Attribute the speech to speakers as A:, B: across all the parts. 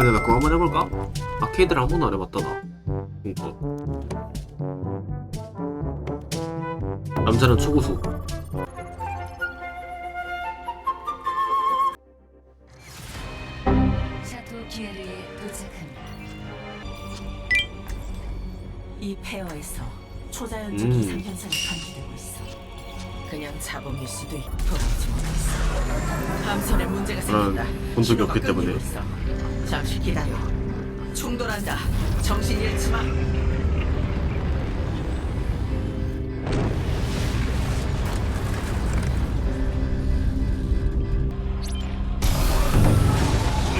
A: 근데 나 그거 한번 해볼까? 아케이드를 한 번도 안 해봤다 나 그니까 남자는 초고수
B: 샤토 기에르에 도착합니다.
C: 이 폐허에서 초자연적
A: 음.
C: 이상 현상이 감지되고 있어. 그냥 자범일 수도 있고 돌아오지 못했어. 함선에 문제가 생긴다.
A: 난본 적이 없기
C: 신호가 끊기고
A: 때문에.
C: 있어. 잠시 기다려. 충돌한다. 정신 잃지 마.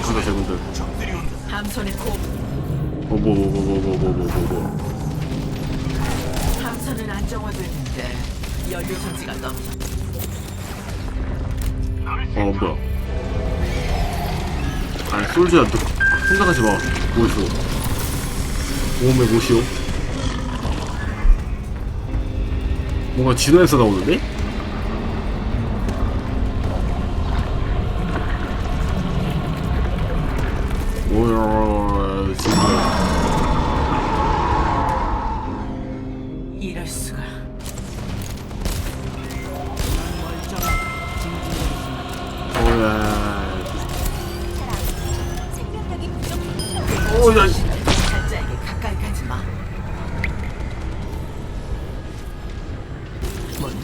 A: 그니까 제분들
C: 함선의 코.
A: 어, 뭐, 뭐, 뭐, 뭐, 뭐, 뭐, 뭐, 뭐, 뭐.
C: 함선은 안정화됐는데 연료 전지가 떨어져.
A: 어 뭐야 아니 솔즈야 너 생각하지 마 뭐였어 오메 뭐시오 뭔가 진화해서 나오는데? 뭐야 진짜
C: 이럴 수가.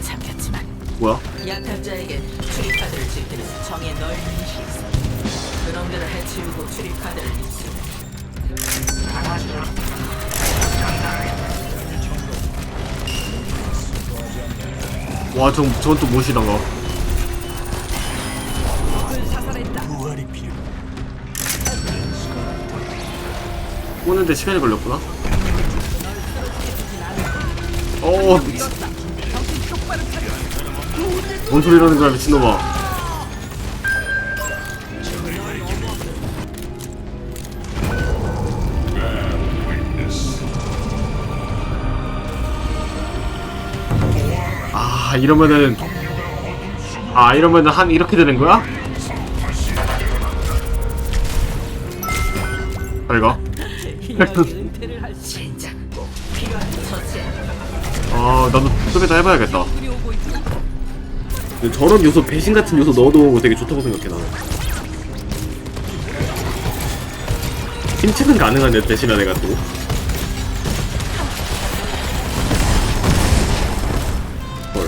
C: 잠겼지만
A: 뭐야?
C: 약탈자에게 출입카드를 지키면서 정해 넓은 있어. 그놈들을 해치우고 출입카드를 입수해.
A: 와, 저, 저건 또 무엇이던가. 오는데 시간이 걸렸구나. 어, 미친. 뭔 소리라는 거야, 미친놈아. 아, 이러면은. 아, 이러면은 한, 이렇게 되는 거야? 잘 가.
C: 은퇴를 할 진작 꼭 필요한 처치.
A: 아, 나도 좀 이따 해봐야겠다. 저런 요소, 배신 같은 요소 거 되게 좋다고 생각해, 나는. 힌트는 가능한데, 배신한 애가 또. 헐.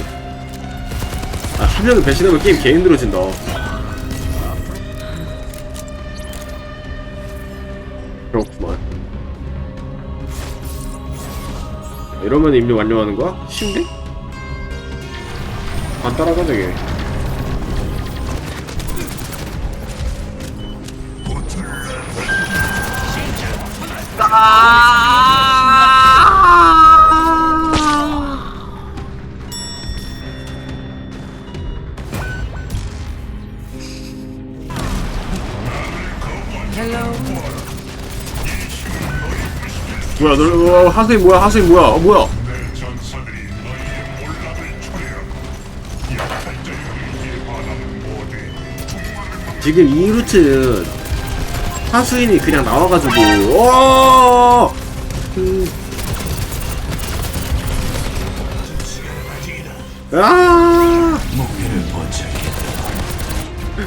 A: 아, 한 명을 배신하면 게임 개 힘들어진다. 그렇구만. 이러면 입력 완료하는 거야? 쉬운데? 간단하다 되게. 뭐야 너 어, 하수인 뭐야 하수인 뭐야? 어 뭐야 지금 이 루트는 하수인이 그냥 나와가지고 어 음. 아!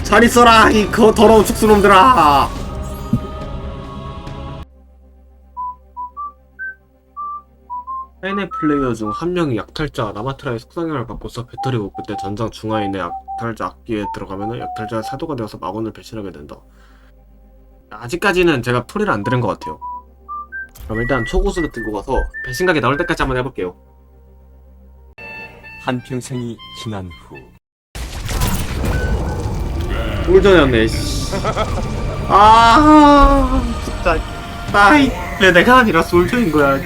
A: 잘 있어라 이 거 더러운 축수놈들아 해내 플레이어 중 한 명이 약탈자 라마트라의 속성형을 바꿔서 배터리 오프 때 전장 있는 약탈자 악기에 들어가면 약탈자의 사도가 되어서 마군을 배신하게 된다. 아직까지는 제가 풀이를 안 들은 것 같아요. 그럼 일단 초고수를 들고 가서 배신각이 나올 때까지 한번 해볼게요.
D: 한평생이 지난 후
A: 꿀전이었네. 씨. 아 진짜 아이 왜 내가 아니라 솔저인 거야.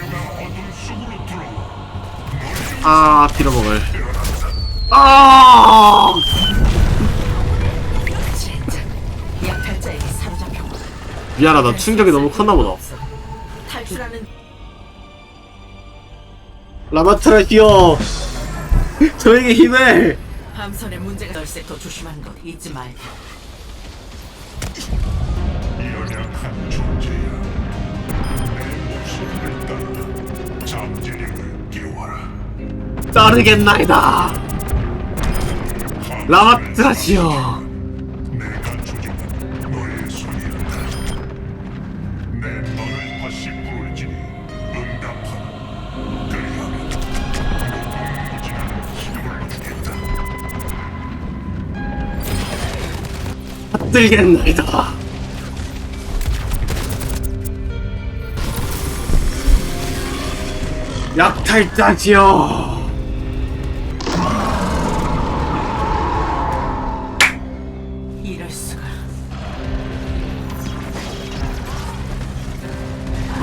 A: 아 빌어먹을. 아. 미안하다 충격이 너무 컸나 보다.
C: 탈출하는
A: 라마트라 히어 저에게 힘을.
C: 함선에 문제가 열쇠 더 조심하는 거 잊지 말고.
E: 약한 존재야.
A: 따르겠나이다.
E: 주겠다.
A: 받들겠나이다. 약탈자지여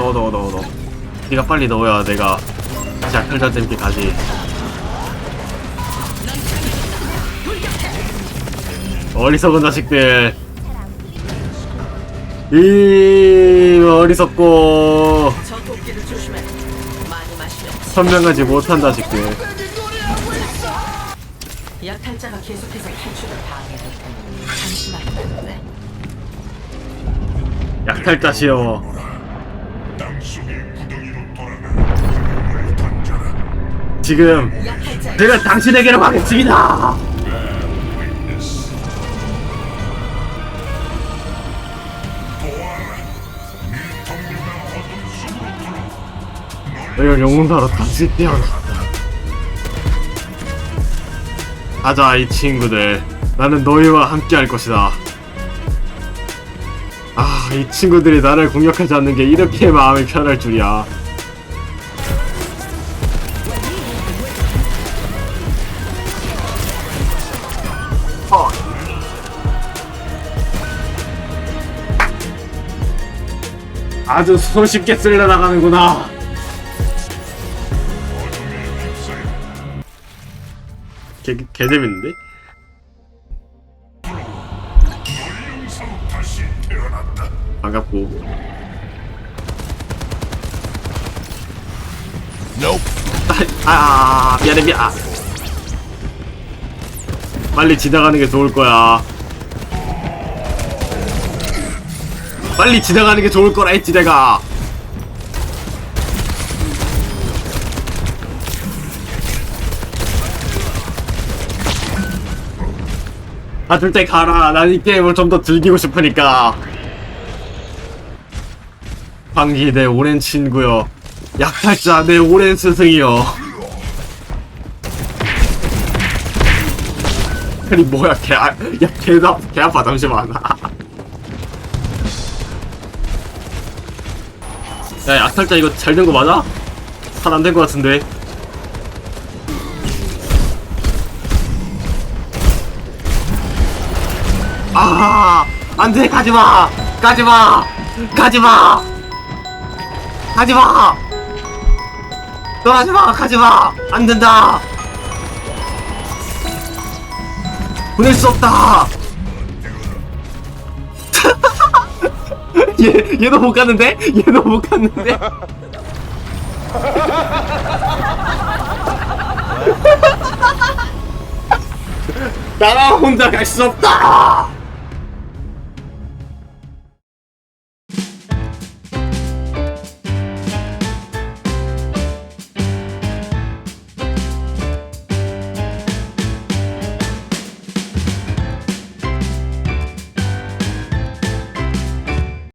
A: 넣어 넣어 넣어 넣어. 네가 빨리 넣어야 내가 약탈자들께 가지. 어리석은 자식들. 이 어리석고. 선명하지 못한 자식들.
C: 약탈자가 계속해서 탈출을 방해할 테니 잠시만 네.
A: 약탈자시여 지금 제가 당신에게로 가겠습니다. 내가 영웅사로 다시 태어났다. 가자 이 친구들. 나는 너희와 함께 할 것이다 아 이 친구들이 나를 공격하지 않는 게 이렇게 마음이 편할 줄이야 어. 아주 손쉽게 쓸려 나가는구나 개, 개 재밌는데? 반갑고. 아, 아 미안해 미안. 아. 빨리 지나가는 게 좋을 거야. 빨리 지나가는 게 좋을 거라 했지 내가. 다들 때 가라. 난 이 게임을 좀 더 즐기고 싶으니까 방기 내 오랜 친구여. 약탈자 내 오랜 스승이여. 아니 뭐야 개, 아, 야 개다 개 아파 잠시만. 야 약탈자 이거 잘 된 거 맞아? 잘 안 된 거 같은데. 아 안돼 가지마! 가지마! 가지마 가지마! 떠나지마! 가지마! 안 된다! 보낼 수 없다! 얘 얘도 못 갔는데? 얘도 못 갔는데? 나랑 혼자 갈 수 없다